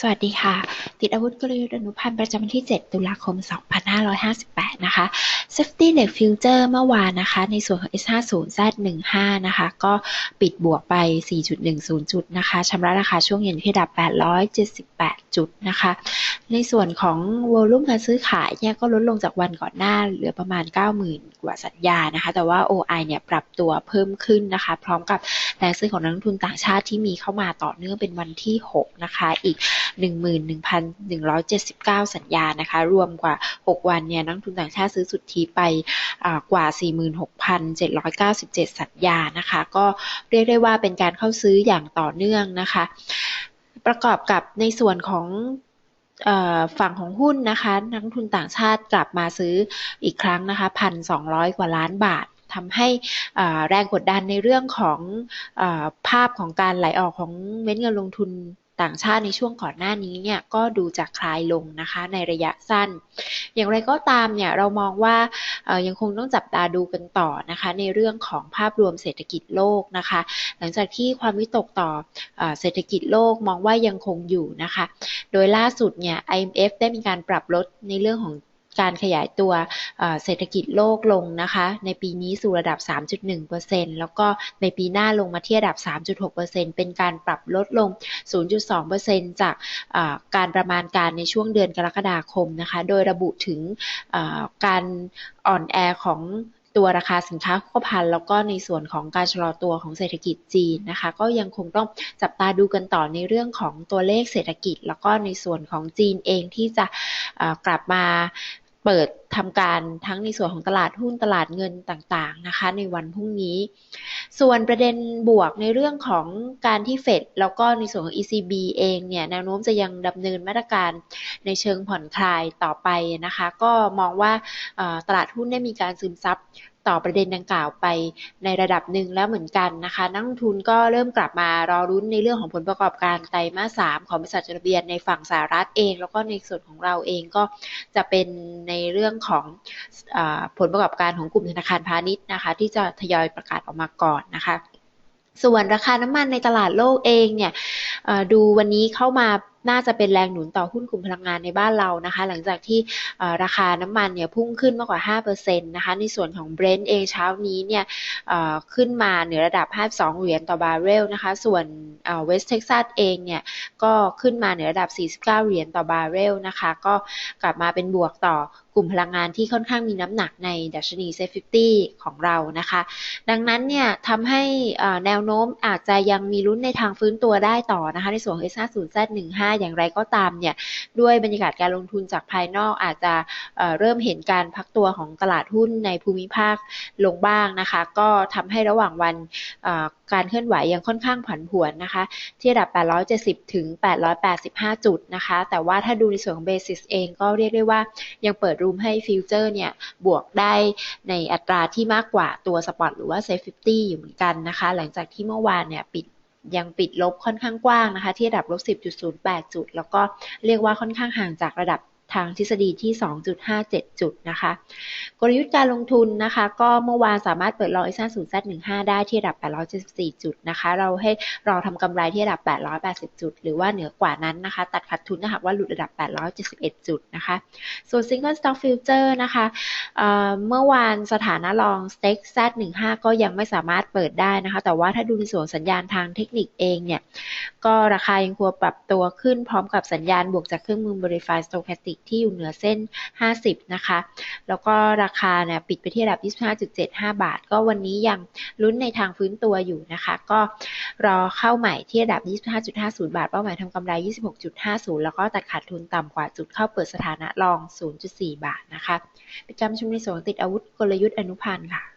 สวัสดีค่ะ ติดอาวุธกลยุทธ์อนุพันธ์ประจำวันที่ 7 ตุลาคม 2558 นะคะ Safety Net Future เมื่อวานนะคะ ในส่วนของ S50Z15 นะคะ ก็ปิดบวกไป 4.10 จุดนะคะชำระราคาช่วงเย็นที่ดับ 878 จุดนะคะ ในส่วนของวอลุ่มการซื้อขายเนี่ยก็ลดลงจากวันก่อนหน้าเหลือประมาณ 90,000 กว่าสัญญานะคะ แต่ว่า OI เนี่ยปรับตัวเพิ่มขึ้นนะคะ พร้อมกับแรงซื้อของนักลงทุนต่างชาติที่มีเข้ามาต่อเนื่องเป็นวันที่ 6 นะคะ อีก 11,179 สัญญานะคะ รวมกว่า 6 วันเนี่ยนักทุนต่างชาติซื้อสุทธิไปกว่า 46,797 สัญญานะคะ ก็เรียกได้ว่าเป็นการเข้าซื้ออย่างต่อเนื่องนะคะ ประกอบกับในส่วนของฝั่งของหุ้นนะคะ นักทุนต่างชาติกลับมาซื้ออีกครั้งนะคะ1,200กว่าล้านบาททำให้แรงกดดันในเรื่องของอภาพของการไหลออกของเม็ดเงินลงทุนต่างชาติในช่วงก่อนหน้านี้เนี่ยก็ดูจะคลายลงนะคะในระยะสั้น อย่างไรก็ตามเนี่ยเรามองว่า ยังคงต้องจับตาดูกันต่อนะคะ ในเรื่องของภาพรวมเศรษฐกิจโลกนะคะ หลังจากที่ความวิตกต่อเศรษฐกิจโลกมองว่ายังคงอยู่นะคะ โดยล่าสุดเนี่ย IMF ได้มีการปรับลดในเรื่องของ การขยายตัวเศรษฐกิจโลกลงนะคะ ในปีนี้สู่ระดับ 3.1%แล้วก็ในปีหน้าลงมาที่ระดับ 3.6%เป็นการปรับลดลง 0.2%จากการประมาณการในช่วงเดือนกรกฎาคมนะคะ โดยระบุถึงการอ่อนแอของตัวราคาสินค้าโภคภัณฑ์แล้วก็ในส่วนของการชะลอตัวของเศรษฐกิจจีนนะคะ ก็ยังคงต้องจับตาดูกันต่อในเรื่องของตัวเลขเศรษฐกิจ แล้วก็ในส่วนของจีนเองที่จะกลับมา เปิดทำการทั้งในส่วนของตลาดหุ้นตลาดเงินต่างๆนะคะในวันพรุ่งนี้ ส่วนประเด็นบวกในเรื่องของการที่เฟดแล้วก็ในส่วนของ ECB เองเนี่ยแนวโน้มจะยังดำเนินมาตรการในเชิงผ่อนคลายต่อไปนะคะ ก็มองว่าตลาดหุ้นได้มีการซึมซับ ต่อประเด็นดังกล่าวไปในระดับหนึ่งแล้วเหมือนกันนะคะ นักลงทุนก็เริ่มกลับมารอรุ้นในเรื่องของผลประกอบการไตรมาสสามของบริษัทจดทะเบียนในฝั่งสหรัฐเอง แล้วก็ในส่วนของเราเองก็จะเป็นในเรื่องของอผลประกอบการของกลุ่มธนาคารพาณิชย์นะคะ ที่จะทยอยประกาศออกมาก่อนนะคะส่วนราคาน้ำมันในตลาดโลกเองเนี่ยดูวันนี้เข้ามา น่าจะเป็นแรงหนุนต่อหุ้นกลุ่มพลังงานในบ้านเรานะคะ หลังจากที่ราคาน้ำมันเนี่ยพุ่งขึ้นมากกว่า 5%นะคะ ในส่วนของเบรนท์เองเช้านี้เนี่ยขึ้นมาเหนือระดับ 52 เหรียญต่อบาร์เรลนะคะ ส่วนเวสต์เท็กซัสเองเนี่ยก็ขึ้นมาเหนือระดับ 49 เหรียญต่อบาร์เรลนะคะ ก็กลับมาเป็นบวกต่อกลุ่มพลังงานที่ค่อนข้างมีน้ำหนักในดัชนีเซฟฟิตี้ของเรานะคะ ดังนั้นเนี่ยทำให้แนวโน้มอาจจะยังมีลุ้นในทางฟื้นตัวได้ต่อนะคะ ในส่วนของ S50Z15 อย่างไรก็ตามเนี่ยด้วยบรรยากาศการลงทุนจากภายนอกอาจจะเเริ่มเห็นการพักตัวของตลาดหุ้นในภูมิภาคลงบ้างนะคะ ก็ทำให้ระหว่างวันการเคลื่อนไหวยังค่อนข้างผันผวนนะคะ ที่ระดับ 870 ถึง 885 จุดนะคะ แต่ว่าถ้าดูในส่วนของเบสิสเองก็เรียกได้ว่ายังเปิดรูมให้ฟิวเจอร์เนี่ย บวกได้ในอัตราที่มากกว่าตัวสปอตหรือว่าเซฟฟิตี้อยู่เหมือนกันนะคะ หลังจากที่เมื่อวานเนี่ยปิด ยังปิดลบค่อนข้างกว้างนะคะ ที่ระดับลบ10.08 จุด แล้วก็เรียกว่าค่อนข้างห่างจากระดับ ทางทฤษฎีที่ 2.57 จุดนะคะ กลยุทธ์การลงทุนนะคะ ก็เมื่อวานสามารถเปิดรอไอซ่าศูนย์ Z15 ได้ที่ระดับ 874 จุดนะคะ เราให้รอทำกำไรที่ระดับ 880 จุด หรือว่าเหนือกว่านั้นนะคะ ตัดขาดทุนนะคะว่าหลุดระดับ 871 จุดนะคะ ส่วน Single Stock Future นะคะเเมื่อวานสถานะรอง Stake Z15 ก็ยังไม่สามารถเปิดได้นะคะ แต่ว่าถ้าดูในส่วนสัญญาณทางเทคนิคเองเนี่ย ก็ราคายังควรปรับตัวขึ้นพร้อมกับสัญญาณบวกจากเครื่องมือ Verify Stochastic ที่อยู่เหนือเส้น 50 นะคะ แล้วก็ราคาเนี่ยปิดไปที่ระดับ 25.75 บาท ก็วันนี้ยังลุ้นในทางฟื้นตัวอยู่นะคะ ก็รอเข้าใหม่ที่ระดับ 25.50 บาท เป้าหมายทำกำไร 26.50 แล้วก็ตัดขาดทุนต่ำกว่าจุดเข้าเปิดสถานะรอง 0.4 บาทนะคะประจำชุมในส่วนติดอาวุธกลยุทธ์อนุพันธ์ค่ะ